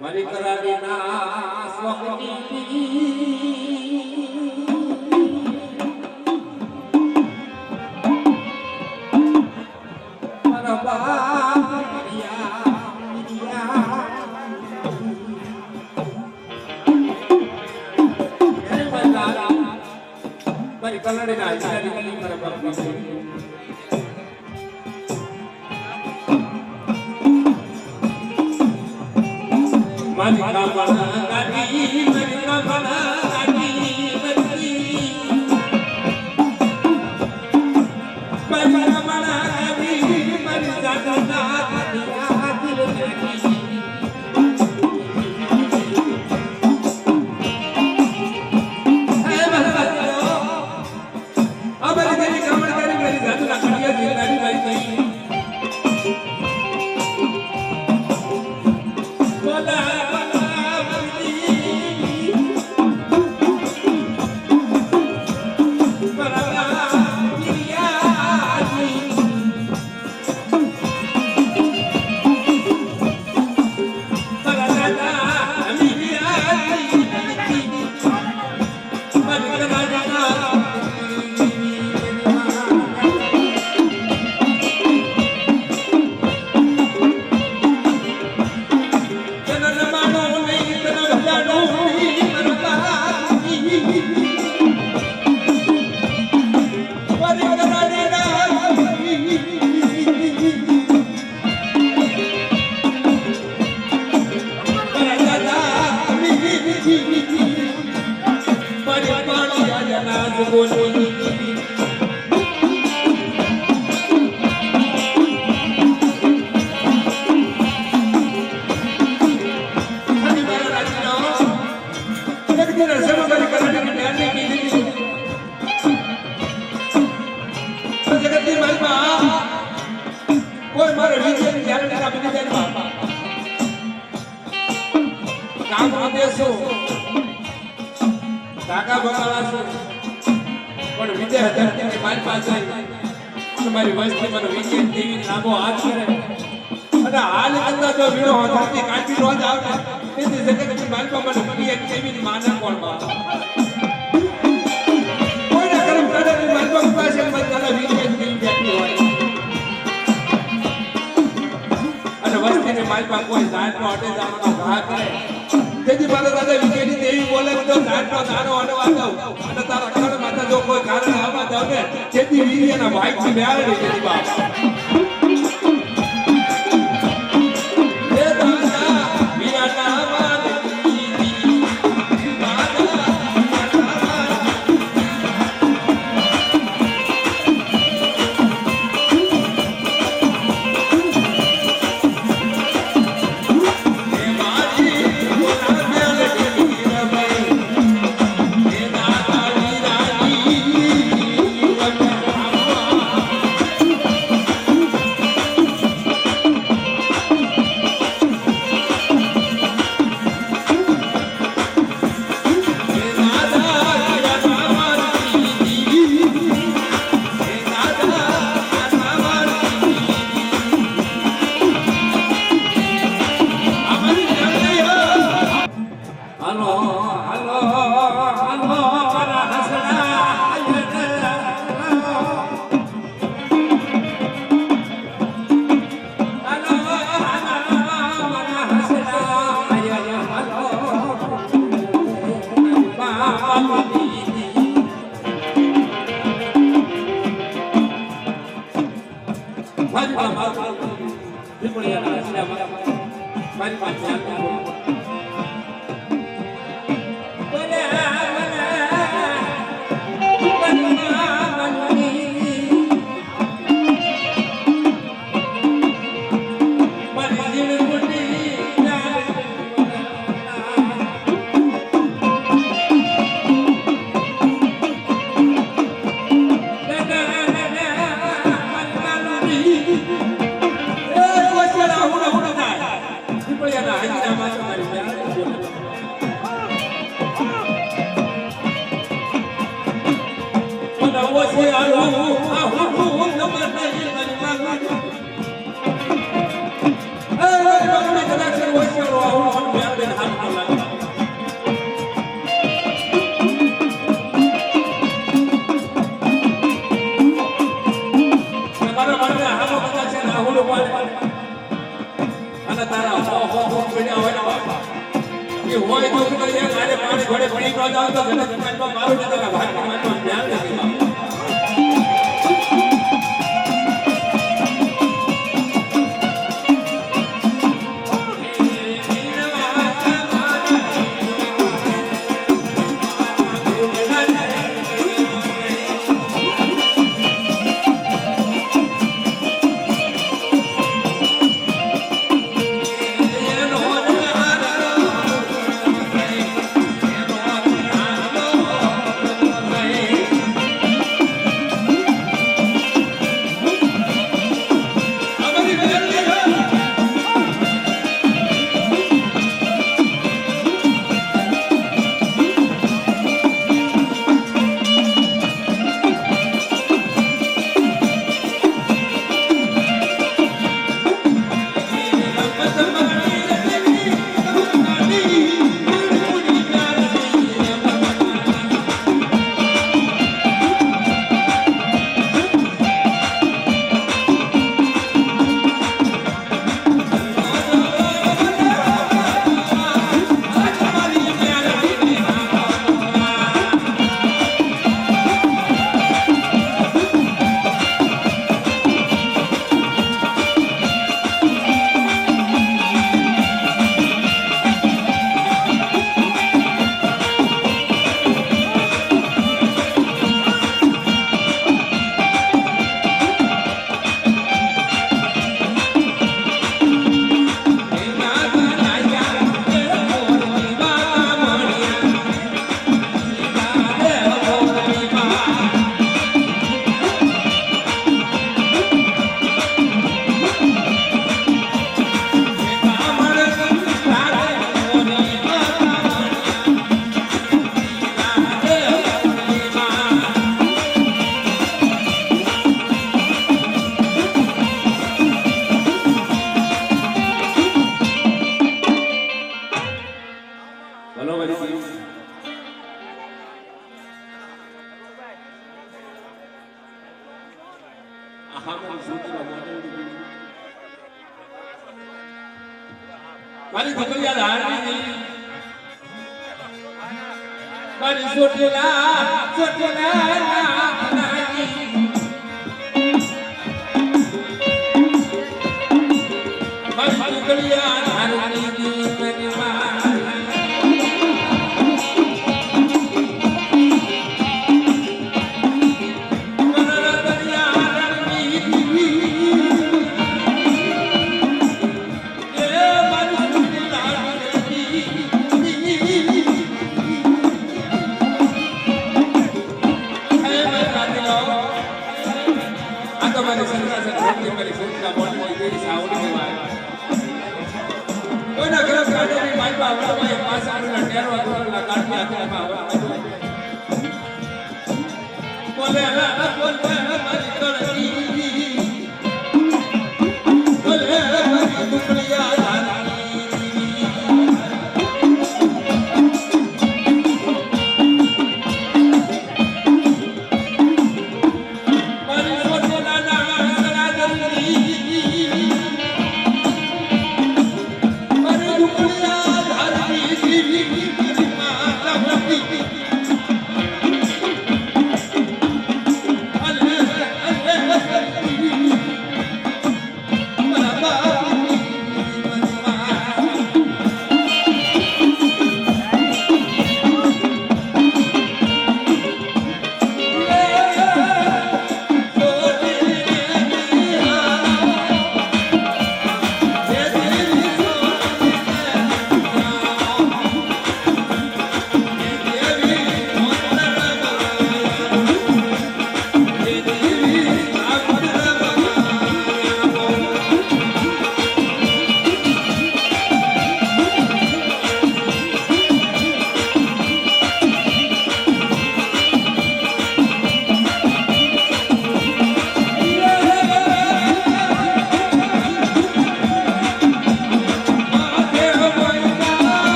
મારી કરારી ના સ્વપ્ની મારો ઉદ્દેશો કાકા બકાલા છે પણ વિજય ધરતીની મારી પાસે મારી વસ્તી કરે ધરતી કર્મ કાઢાની માલમાં પાસે મને તારા વિજય દેવી હોય. વસ્તીની માલમાં કોઈ જાતનો અડે જાવાનો ઘા કરે. તેથી મારા દાદા વિજયની દેવી બોલે તો જાતનો દાનો અડવા દઉં, અને તારા કળ માતા જો કોઈ કારણ આવવા દઉં ને તેથી વીર્યના ભાઈથી મેળવી તેથી બાપ. એ હોય તો કે યાર આને પાંચ ઘોડે પડી ગયો તો ગણતરી માનવા માનવા જ્ઞાન નથી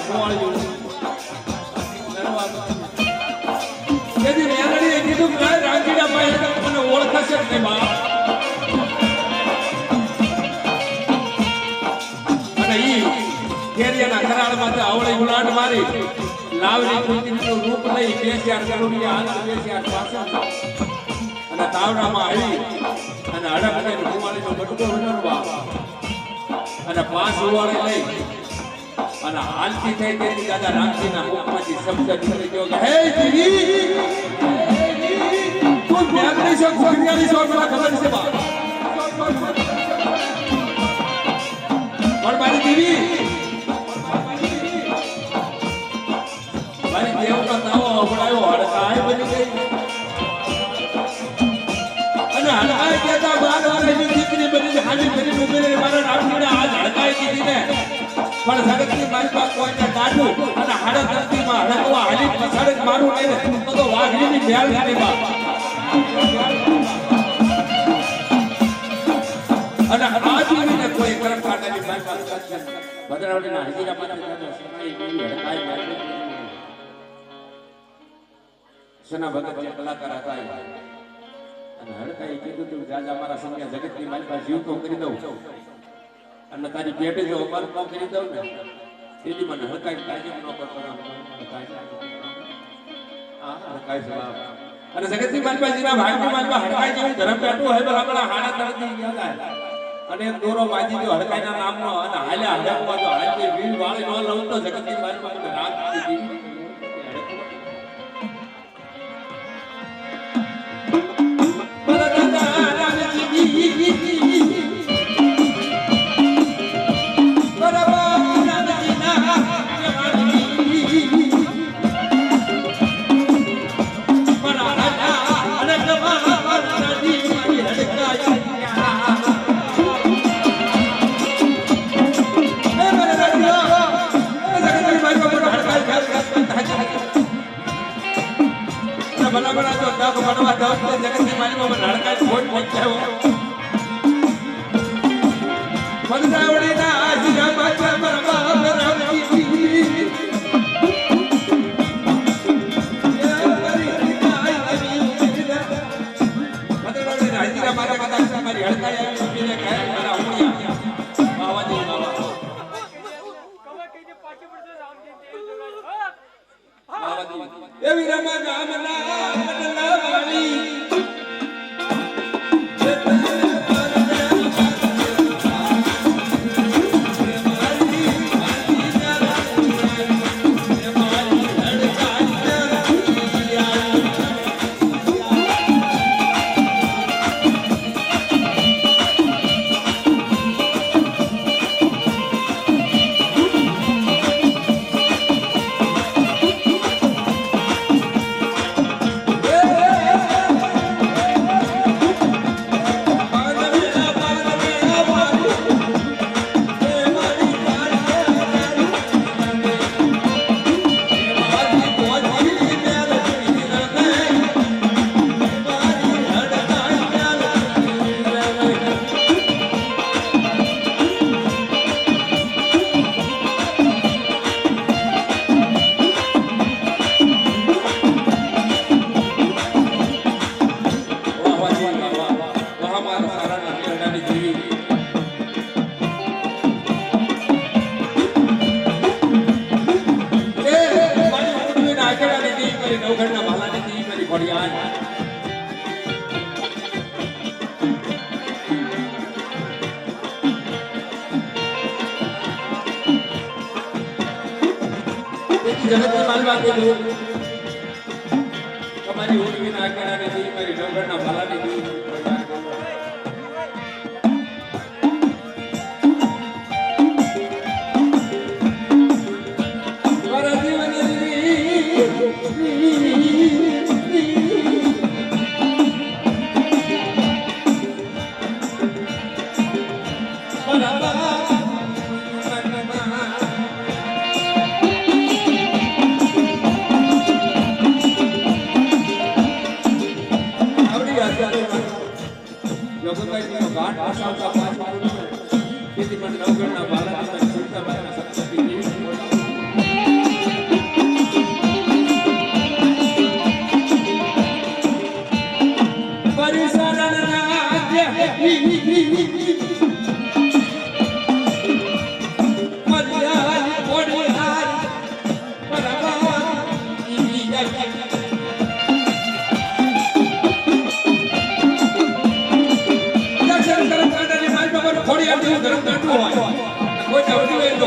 ફોવાળ્યું નરવા તેથી મેલડીએ કીધું નહીં અને ઈ કેરિયાના બે ચાર કરોડિયા હાથ બે ચાર અને તાવડામાં આવી, અને હડક લઈને કુવાલીનો બટકો ઉડાડવા અને પાંચ લઈ અને હાલથી થઈ તેથી દાદા રામજીના મુખમાંથી શબ્દ નીકળી ગયો કે હે દીવી તું મેઘની છો ઘોડિયાની છો મને ખબર છે બા. પણ મારી દીવી પાસે કોઈને દાઢું અને હાડક ધરતીમાં હડકવા હાલી પછાડક મારું લઈને તો વાઘરીની ભેળ નથી અને આજ મને કોઈ કરમ કાંટાની મારી પાસે હજીરા ગઈ સના ભગત જે કલાકાર હતા. અને હડકાઈ કીધું તું, જાજા, મારા સંગે જગતની મારી પાસે જીવ તો કરી દઉં. અને તારી પેટી જો અમર ન કરી દઉં ને. તેથી મને હડકાઈ કાયમ ન કરતો અને જગતની મારી પાસે જેના ભાગની મારી હડકાઈ જેવું ધરમ પેટું હોય બરાબર હાડા તરતી યાદ આવે. અને દોરો વાજી ગયો હડકાઈના નામનો અને હાલ્યા હડકવા જો હાલી વીર વાળી ન લઉં તો જગતની મારી પાસે બનવા દઉં તો જગતની મારી બાબા ખોટ રામજી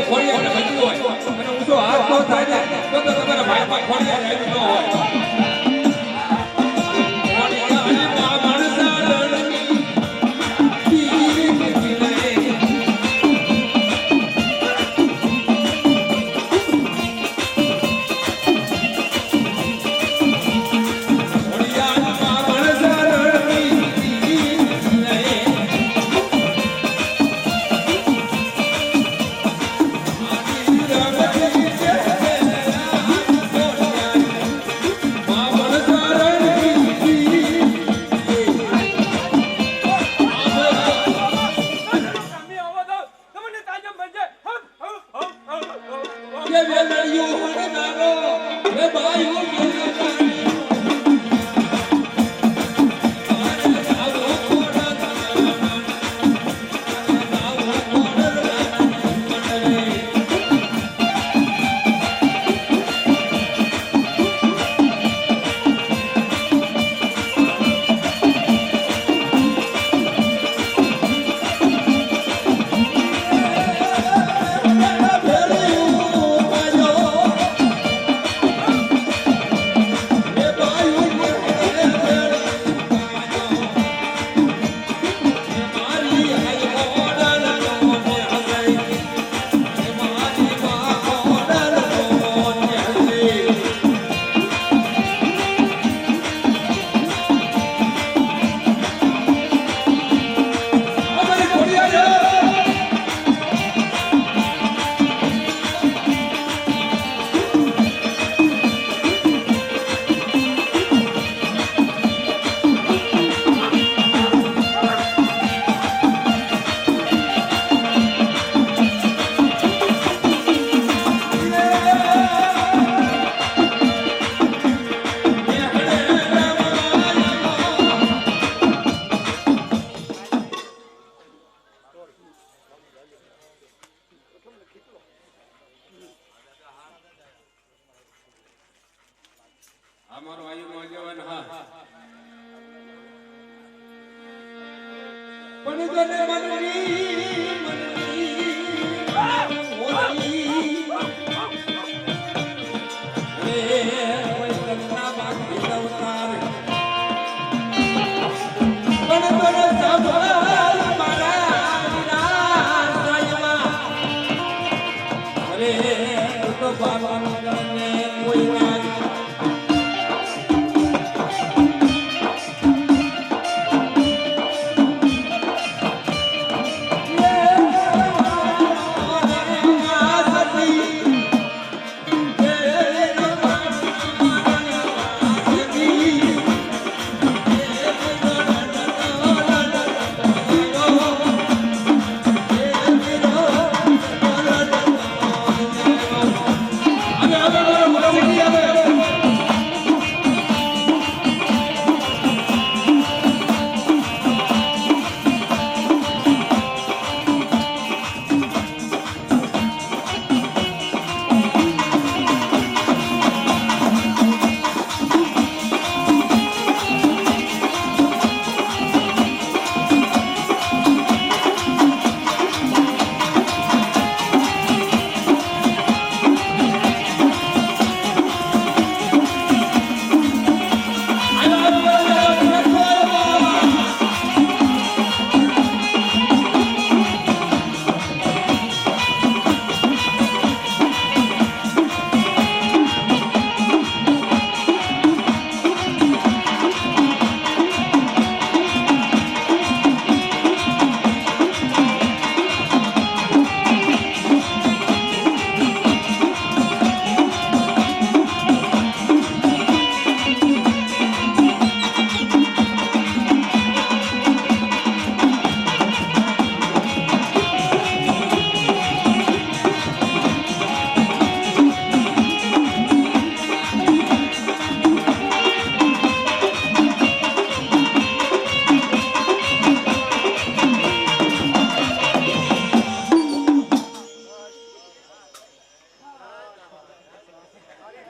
ખોડિયા ને ભજવું હોય અને ઊંચો હાથ તો થાય ને તો તમારા ભાઈ ખોડિયા ને ન હોય.